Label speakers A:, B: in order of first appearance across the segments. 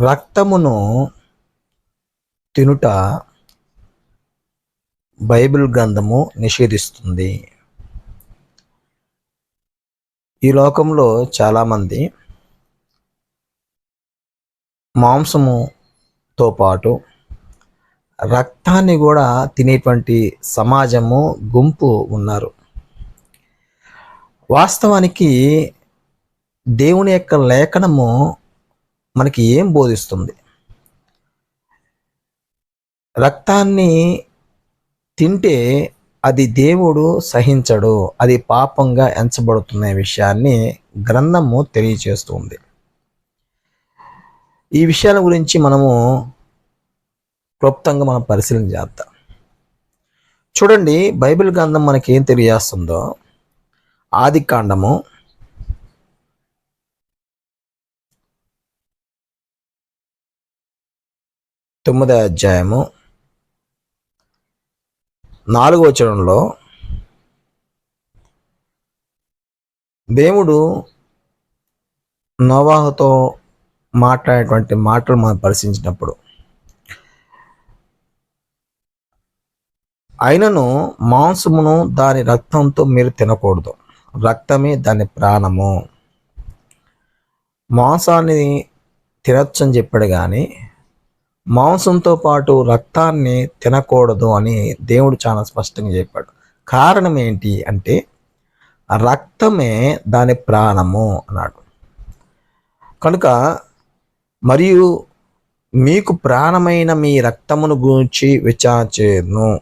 A: రక్తమును తినుట బైబిల్ గ్రంథము నిషేధిస్తుంది. ఈ లోకంలో చాలామంది మాంసముతో పాటు రక్తాన్ని కూడా తినేటువంటి సమాజము గుంపు ఉన్నారు. వాస్తవానికి దేవుని యొక్క లేఖనము మనకి ఏం బోధిస్తుంది? రక్తాన్ని తింటే అది దేవుడు సహించడు అది పాపంగా ఎంచబడుతున్న విషయాన్ని గ్రంథము తెలియచేస్తుంది. ఈ విషయాల గురించి మనము క్లుప్తంగా మనం పరిశీలన చేద్దాం. చూడండి బైబిల్ గ్రంథం మనకి ఏం తెలియజేస్తుందో? ఆది కాండము తొమ్మిదో అధ్యాయము నాలుగో చరణంలో దేవుడు నోవాహుతో మాట్లాడేటువంటి మాటలు మనం పరిశీలించినప్పుడు అయినను మాంసమును దాని రక్తంతో మీరు తినకూడదు. రక్తమే దాని ప్రాణము. మాంసాన్ని తినొచ్చని చెప్పాడు కానీ మాంసంతో పాటు రక్తాన్ని తినకూడదు అని దేవుడు చాలా స్పష్టంగా చెప్పాడు. కారణం ఏంటి అంటే రక్తమే దాని ప్రాణము అన్నాడు. కనుక మరియు మీకు ప్రాణమైన మీ రక్తమును గురించి విచారించేను.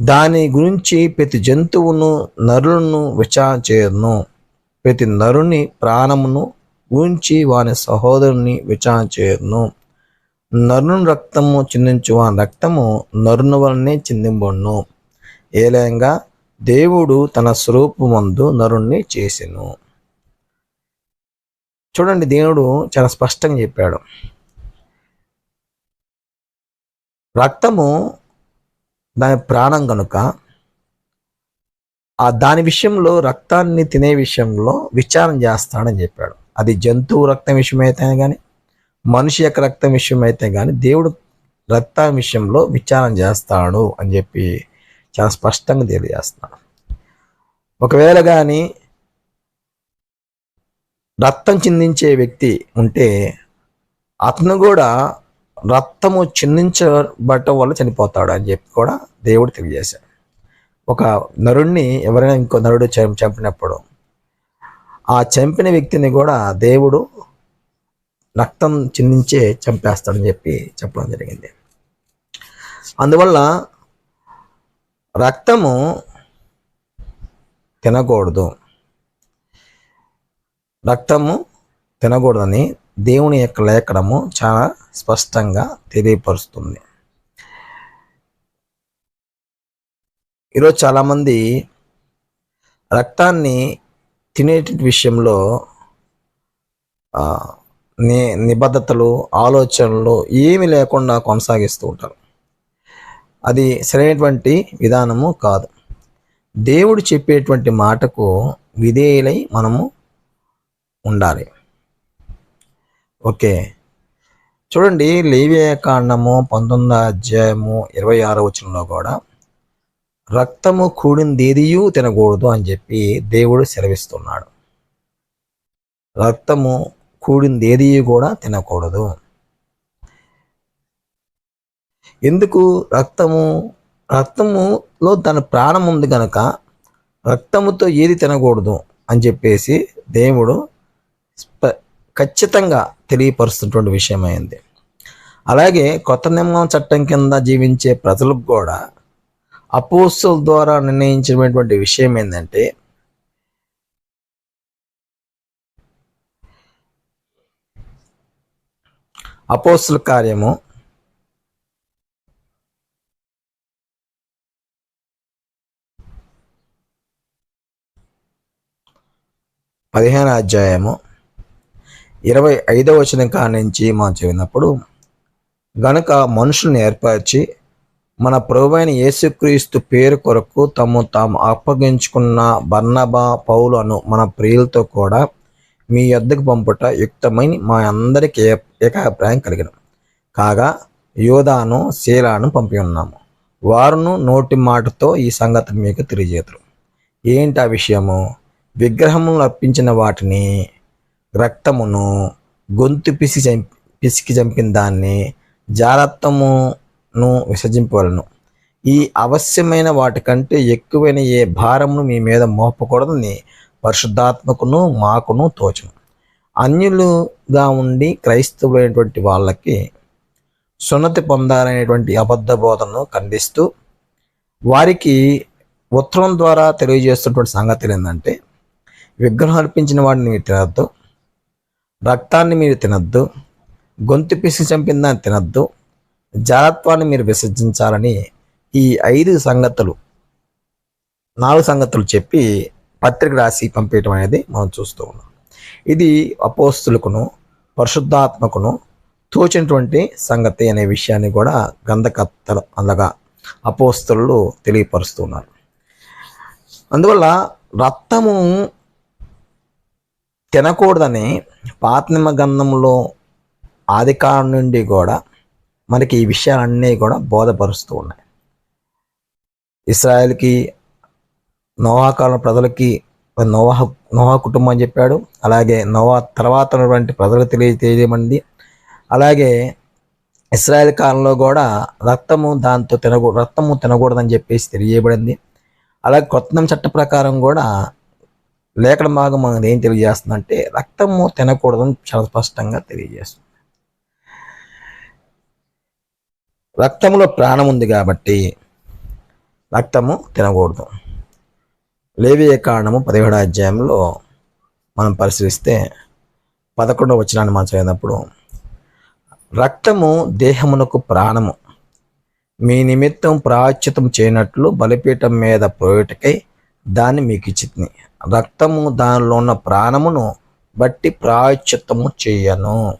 A: దాని గురించి ప్రతి జంతువును నరులను విచారించేను. ప్రతి నరుని ప్రాణమును గురించి వాని సహోదరుని చేయను. నరును రక్తము చిందించు వాని రక్తము నరుని వలనే చిందింబడును ఏలయంగా దేవుడు తన స్వరూపమందు నరుణ్ణి చేసెను. చూడండి దేవుడు చాలా స్పష్టంగా చెప్పాడు. రక్తము దాని ప్రాణం కనుక ఆ దాని విషయంలో రక్తాన్ని తినే విషయంలో విచారం చేస్తాడని చెప్పాడు. అది జంతువు రక్తం విషయమైతే కానీ మనిషి యొక్క రక్తం విషయమైతే కానీ దేవుడు రక్తం విషయంలో విచారణ చేస్తాడు అని చెప్పి చాలా స్పష్టంగా తెలియజేస్తున్నాడు. ఒకవేళ కానీ రక్తం చిందించే వ్యక్తి ఉంటే అతను కూడా రక్తము చిందించబడటం వల్ల చనిపోతాడు అని చెప్పి కూడా దేవుడు తెలియజేశాడు. ఒక నరుణ్ణి ఎవరైనా ఇంకో నరుడు చం- చంపినప్పుడు ఆ చంపిన వ్యక్తిని కూడా దేవుడు రక్తం చిందించే చంపేస్తాడని చెప్పి చెప్పడం జరిగింది. అందువల్ల రక్తము తినకూడదు. రక్తము తినకూడదని దేవుని యొక్క లేఖనము చాలా స్పష్టంగా తెలియపరుస్తుంది. ఈరోజు చాలామంది రక్తాన్ని తినే విషయంలో ని నిబద్ధతలు ఆలోచనలు ఏమి లేకుండా కొనసాగిస్తూ ఉంటారు. అది సరైనటువంటి విధానము కాదు. దేవుడు చెప్పేటువంటి మాటకు విధేయులై మనము ఉండాలి. ఓకే. చూడండి లేవియ కాండము పంతొమ్మిదో అధ్యాయము ఇరవై ఆరో వచనంలో కూడా రక్తము కూడిందేదియూ తినకూడదు అని చెప్పి దేవుడు సెలవిస్తున్నాడు. రక్తము కూడిందేది కూడా తినకూడదు. ఎందుకు? రక్తము రక్తములో తన ప్రాణం ఉంది కనుక రక్తముతో ఏది తినకూడదు అని చెప్పేసి దేవుడు ఖచ్చితంగా తెలియపరుస్తున్నటువంటి విషయమైంది. అలాగే కొత్త నియమం చట్టం కింద జీవించే ప్రజలకు కూడా అపోస్తల ద్వారా నిర్ణయించినటువంటి విషయం ఏంటంటే అపోస్తుల కార్యము పదిహేను అధ్యాయము ఇరవై ఐదవ వచనం కానించి నుంచి మనం చదివినప్పుడు గనుక మనుషుల్ని ఏర్పరిచి మన ప్రభువైన యేసుక్రీస్తు పేరు కొరకు తమ తాము అప్పగించుకున్న బర్నబా పౌలు అను మన ప్రియులతో కూడా మీ యొద్దకు పంపుట యుక్తమైన మా అందరికి ఏ- ఏకాభిప్రాయం కలిగిన కాగా యోధాను శీలాను పంపి ఉన్నాము. వారును నోటి మాటతో ఈ సంగతి మీకు తెలియజేతురు. ఏంటి ఆ విషయము? విగ్రహములు అర్పించిన వాటిని రక్తమును గొంతు పిసి చంపి పిసికి చంపిన దాన్ని ను విసర్జింపవలను. ఈ అవశ్యమైన వాటికంటే ఎక్కువైన ఏ భారమును మీ మీద మోపకూడదని పరిశుద్ధాత్మకును మాకును తోచను అన్యులుగా ఉండి క్రైస్తవులైనటువంటి వాళ్ళకి సున్నతి పొందాలనేటువంటి అబద్ధ బోధనను ఖండిస్తూ వారికి ఉత్తరం ద్వారా తెలియజేస్తున్నటువంటి సంగతులు ఏంటంటే విగ్రహం అర్పించిన వాడిని మీరు తినద్దు. రక్తాన్ని మీరు తినద్దు. గొంతు పిసి చంపిందని తినద్దు. జారత్వాన్ని మీరు విసర్జించాలని ఈ ఐదు సంగతులు నాలుగు సంగతులు చెప్పి పత్రిక రాసి పంపించడం అనేది మనం చూస్తూ ఉన్నాం. ఇది అపోస్తులకును పరిశుద్ధాత్మకును తోచినటువంటి సంగతి అనే విషయాన్ని కూడా గ్రంథకర్తలు అనగా అపోస్తులు తెలియపరుస్తున్నారు అందువల్ల రక్తము తినకూడదని పాత్నిమ గంధంలో ఆదికాలం నుండి కూడా మనకి ఈ విషయాలన్నీ కూడా బోధపరుస్తూ ఉన్నాయి. ఇస్రాయల్కి నోవాకాలం ప్రజలకి నోవా నోవా కుటుంబం అని చెప్పాడు. అలాగే నోవా తర్వాత ఉన్నటువంటి ప్రజలకు తెలియ తెలియజేయమంది అలాగే ఇస్రాయల్ కాలంలో కూడా రక్తము దాంతో తినకూ రక్తము తినకూడదని చెప్పేసి తెలియజేయబడింది. అలాగే కొత్త చట్ట ప్రకారం కూడా లేఖన భాగం మనది ఏం తెలియజేస్తుందంటే రక్తము తినకూడదని చాలా స్పష్టంగా తెలియజేస్తుంది. రక్తంలో ప్రాణం ఉంది కాబట్టి రక్తము తినకూడదు. లేవియ కారణము పదిహేడో అధ్యాయంలో మనం పరిశీలిస్తే పదకొండవ వచనాన్ని మనం చదివినప్పుడు రక్తము దేహమునకు ప్రాణము. మీ నిమిత్తం ప్రాచ్యుతం చేయనట్లు బలిపీఠం మీద ప్రోయుటకై దాన్ని మీకు ఇచ్చింది రక్తము దానిలో ఉన్న ప్రాణమును బట్టి ప్రాయశ్చిత్తము చేయను.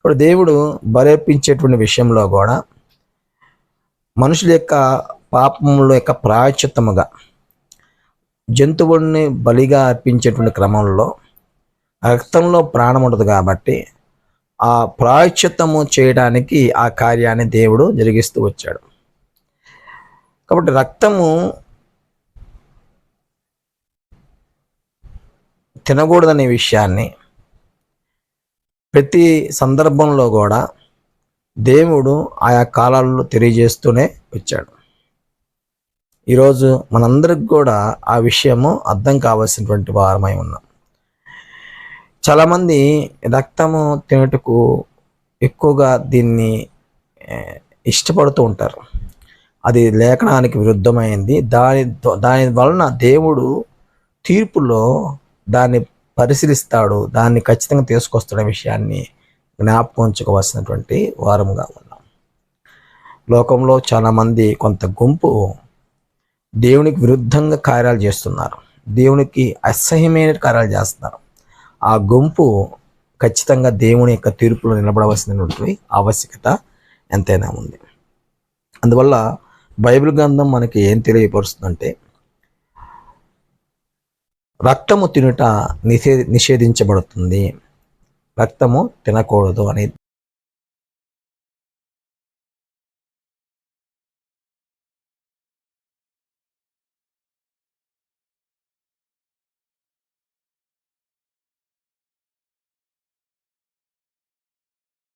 A: ఇప్పుడు దేవుడు బలర్పించేటువంటి విషయంలో కూడా మనుషుల యొక్క పాపముల యొక్క ప్రాయశ్చిత్తముగా జంతువుల్ని బలిగా అర్పించేటువంటి క్రమంలో రక్తంలో ప్రాణం ఉండదు కాబట్టి ఆ ప్రాయశ్చిత్తము చేయడానికి ఆ కార్యాన్ని దేవుడు జరిగిస్తూ వచ్చాడు. కాబట్టి రక్తము తినకూడదనే విషయాన్ని ప్రతి సందర్భంలో కూడా దేవుడు ఆయా కాలాల్లో తెలియజేస్తూనే వచ్చాడు. ఈరోజు మనందరికి కూడా ఆ విషయము అర్థం కావాల్సినటువంటి వారమై ఉన్నాం. చాలామంది రక్తము తినటకు ఎక్కువగా దీన్ని ఇష్టపడుతూ ఉంటారు. అది లేఖనానికి విరుద్ధమైంది. దాని దాని వలన దేవుడు తీర్పులో దాన్ని పరిశీలిస్తాడు దాన్ని ఖచ్చితంగా తీసుకొస్తున్న విషయాన్ని జ్ఞాపకం ఉంచుకోవాల్సినటువంటి వారముగా ఉన్నాం. లోకంలో చాలామంది కొంత గుంపు దేవునికి విరుద్ధంగా కార్యాలు చేస్తున్నారు. దేవునికి అసహ్యమైన కార్యాలు చేస్తున్నారు. ఆ గుంపు ఖచ్చితంగా దేవుని యొక్క తీర్పులో నిలబడవలసినటువంటి ఆవశ్యకత ఎంతైనా ఉంది. అందువల్ల బైబిల్ గ్రంథం మనకి ఏం తెలియపరుస్తుందంటే రక్తము తినుట నిషే నిషేధించబడుతుంది. రక్తము తినకూడదు అని